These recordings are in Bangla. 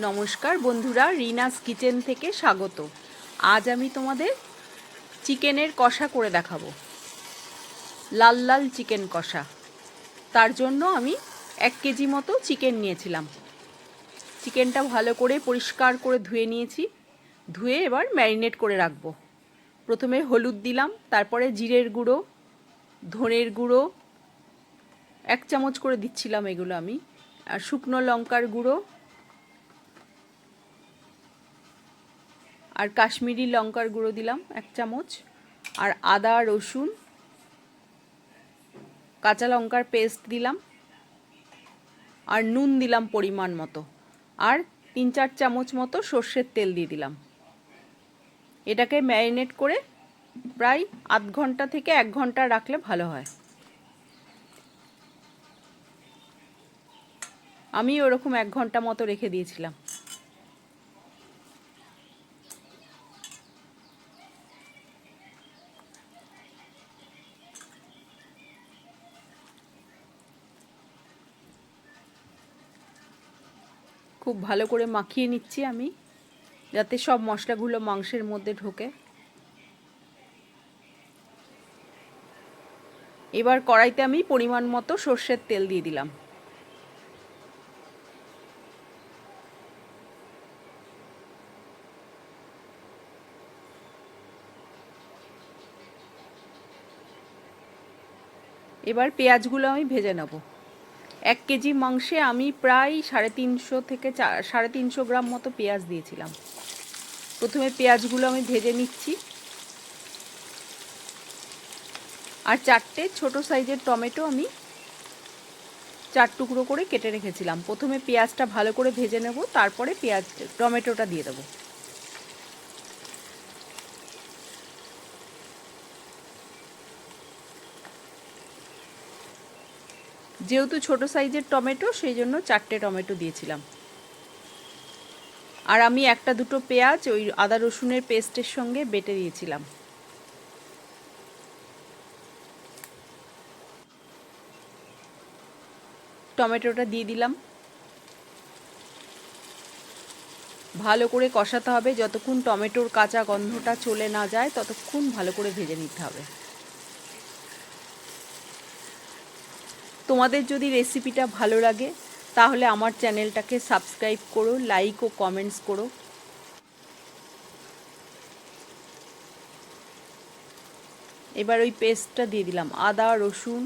নমস্কার বন্ধুরা, রিনাস কিচেন থেকে স্বাগত। আজ আমি তোমাদের চিকেনের কষা করে দেখাবো। লাল লাল চিকেন কষা। তার জন্য আমি এক কেজি মতো চিকেন নিয়েছিলাম। চিকেনটা ভালো করে পরিষ্কার করে ধুয়ে নিয়েছি। ধুয়ে এবার ম্যারিনেট করে রাখব। প্রথমে হলুদ দিলাম, তারপরে জিরের গুঁড়ো, ধনের গুঁড়ো, এক চামচ করে দিচ্ছিলাম এগুলো আমি, আর শুকনো লঙ্কার গুঁড়ো আর কাশ্মীরি লঙ্কার গুঁড়ো দিলাম এক চামচ, আর আদা, রসুন, কাঁচা লঙ্কার পেস্ট দিলাম, আর নুন দিলাম পরিমাণ মতো, আর তিন চার চামচ মতো সর্ষের তেল দিয়ে দিলাম। এটাকে ম্যারিনেট করে প্রায় আধ ঘণ্টা থেকে এক ঘণ্টা রাখলে ভালো হয়। আমি ওরকম এক ঘণ্টা মতো রেখে দিয়েছিলাম। খুব ভালো করে মাখিয়ে নিচ্ছি আমি, যাতে সব মশলাগুলো মাংসের মধ্যে ঢোকে। এবার কড়াইতে আমি পরিমাণ মতো সর্ষের তেল দিয়ে দিলাম। এবার পেঁয়াজগুলো আমি ভেজে নেব। এক কেজি মাংসে আমি প্রায় সাড়ে তিনশো থেকে চা, সাড়ে তিনশো গ্রাম মতো পেঁয়াজ দিয়েছিলাম। প্রথমে পেঁয়াজগুলো আমি ভেজে নিচ্ছি। আর চারটে ছোট সাইজের টমেটো আমি চার টুকরো করে কেটে রেখেছিলাম। প্রথমে পেঁয়াজটা ভালো করে ভেজে নেব, তারপরে পেঁয়াজ, টমেটোটা দিয়ে দেবো। যেহেতু ছোট সাইজের টমেটো, সেই জন্য চারটে টমেটো দিয়েছিলাম। আর আমি একটা দুটো পেঁয়াজ, ওই আদা রসুনের পেস্টের সঙ্গে বেটে দিয়েছিলাম। টমেটোটা দিয়ে দিলাম। ভালো করে কষাতে হবে। যতক্ষণ টমেটোর কাঁচা গন্ধটা চলে না যায়, ততক্ষণ ভালো করে ভেজে নিতে হবে। তোমাদের যদি রেসিপিটা ভালো লাগে, তাহলে আমার চ্যানেলটাকে সাবস্ক্রাইব করো লাইক ও কমেন্টস করো। এবার ওই পেস্টটা দিয়ে দিলাম, আদা, রসুন,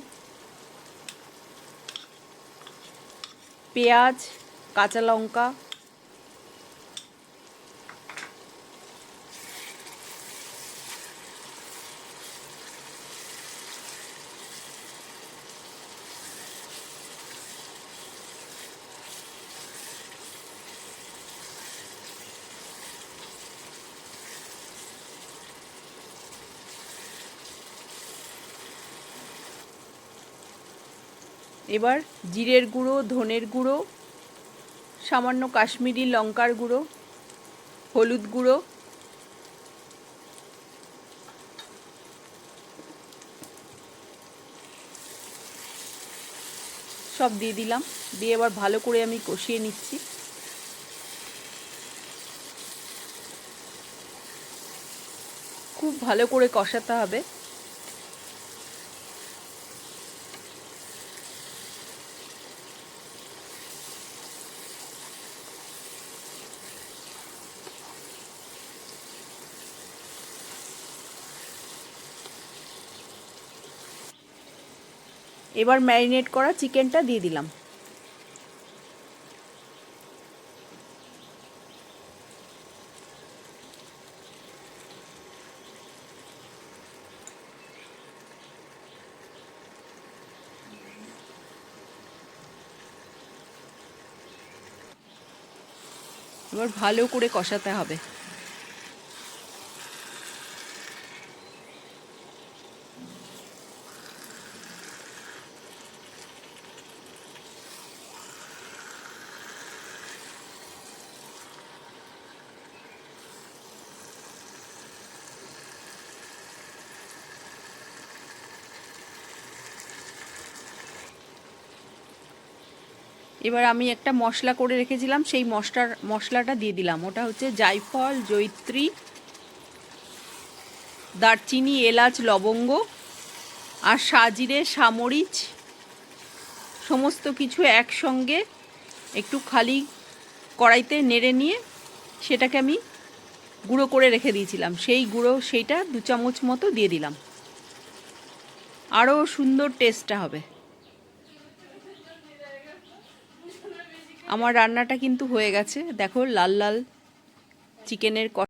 পেঁয়াজ, কাঁচা লঙ্কা এবার জিরের গুঁড়ো, ধনের গুঁড়ো, সামান্য কাশ্মীরি লঙ্কার গুঁড়ো, হলুদ গুঁড়ো, সব দিয়ে দিলাম। দিয়ে এবার ভালো করে আমি কষিয়ে নিচ্ছি। খুব ভালো করে কষাতে হবে। এবার ম্যারিনেট করা চিকেনটা দিয়ে দিলাম। এবার ভালো করে কষাতে হবে। এবার আমি একটা মশলা করে রেখেছিলাম, সেই মশলার, মশলাটা দিয়ে দিলাম। ওটা হচ্ছে জায়ফল জৈত্রী দারচিনি, এলাচ, লবঙ্গ আর সাজিরে সামরিচ সমস্ত কিছু একসঙ্গে একটু খালি কড়াইতে নেড়ে নিয়ে সেটাকে আমি গুঁড়ো করে রেখে দিয়েছিলাম। সেই গুঁড়ো, সেইটা দু চামচ মতো দিয়ে দিলাম। আরও সুন্দর টেস্টটা হবে। আমার রান্নাটা কিন্তু হয়ে গেছে। দেখো লাল লাল চিকেনের